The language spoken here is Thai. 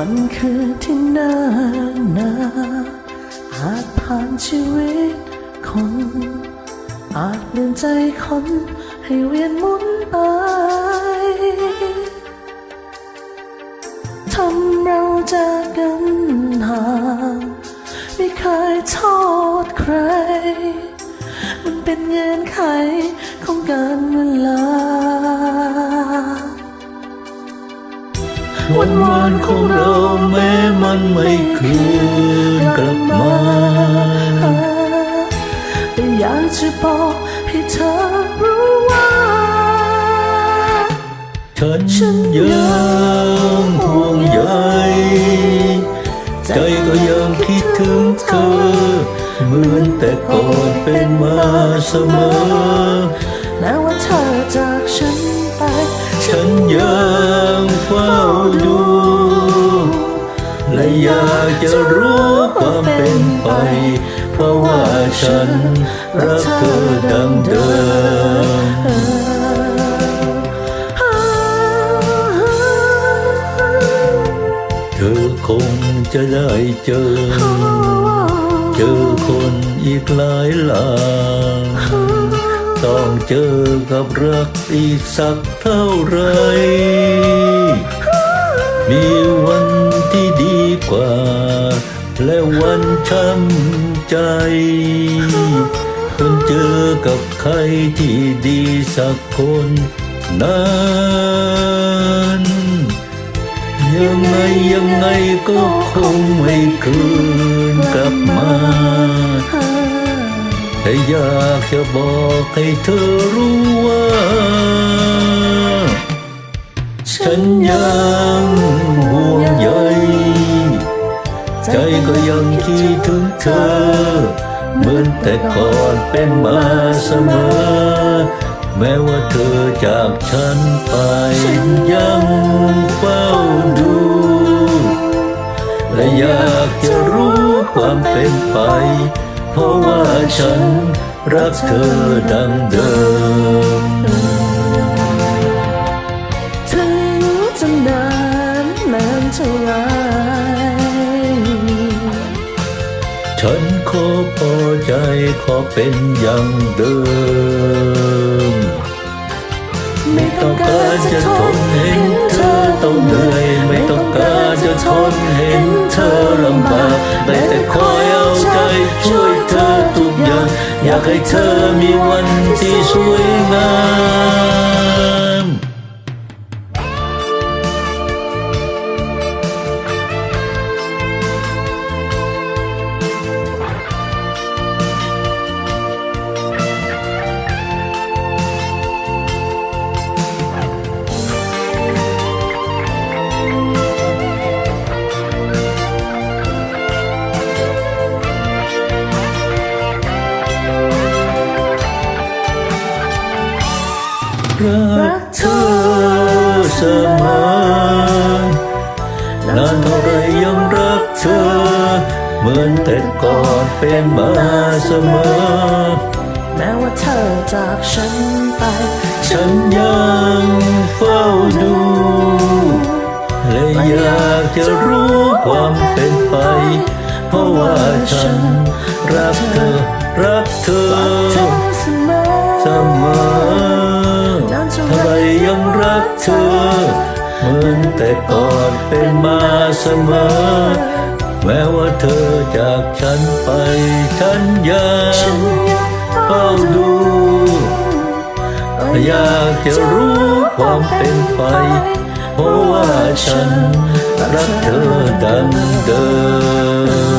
วันคืนที่น่านนาอาจผ่านชีวิตคน อาจเปลี่ยนใจคนให้เวียนหมุนไปทำเราจากกันห่างไม่เคยโทษใคร มันเป็นเงื่อนไขของการเวลา วันวานของเราแม้มันไม่คืนกลับมาแต่อยากจะบอกให้เธอรู้ว่า ฉันยังห่วงใยใจก็ยังคิดถึงเธอ เหมือนแต่ก่อนเป็นมาเสมอแม้ว่าเธอจากฉันไป ฉันยังฝ้า จะรู้ความเป็นไป เพราะว่าฉันรักเธอดังเดิมเธอคงจะได้เจอ เจอคนอีกหลายหลายต้องเจอกับรักอีกสักเท่าไรันช้ำใจ คนเจอกับใครที่ดีสักคนนั้นยังไงยังไงก็คงไม่คืนกลับมาแต่อยากจะบอกให้เธอรู้ว่า ฉันยัง ก็ยังคิดถึงเธอ เหมือนแต่ก่อนเป็นมาเสมอ แม้ว่าเธอจากฉันไปยังเฝ้าดู และอยากจะรู้ความเป็นไป เพราะว่าฉันรักเธอดังเดิม ฉันขอพอใจขอเป็นอย่างเดิม ไม่ต้องการจะทนเห็นเธอต้องเหนื่อย ไม่ต้องการจะทนเห็นเธอลำบากได้แต่คอยเอาใจช่วยเธอทุกอย่าง อยากให้เธอ รักเธอเสมอนานเท่าไรยังรักเธอ เหมือนแต่ก่อนเป็นมาเสมอ แม้ว่าเธอจากฉันไป ฉันยังเฝ้าดู และอยากจะรู้ความเป็นไป เพราะว่าฉันรักเธอ รักเธอเธอเสมอ ธอ เหมือนแต่ก่อนเป็นมาเสมอ แม้ว่าเธอจากฉันไปฉันยังนยังเฝ้าดูอยากจะรู้ความเป็นไป เพราะว่าฉันรักเธอดังเดิม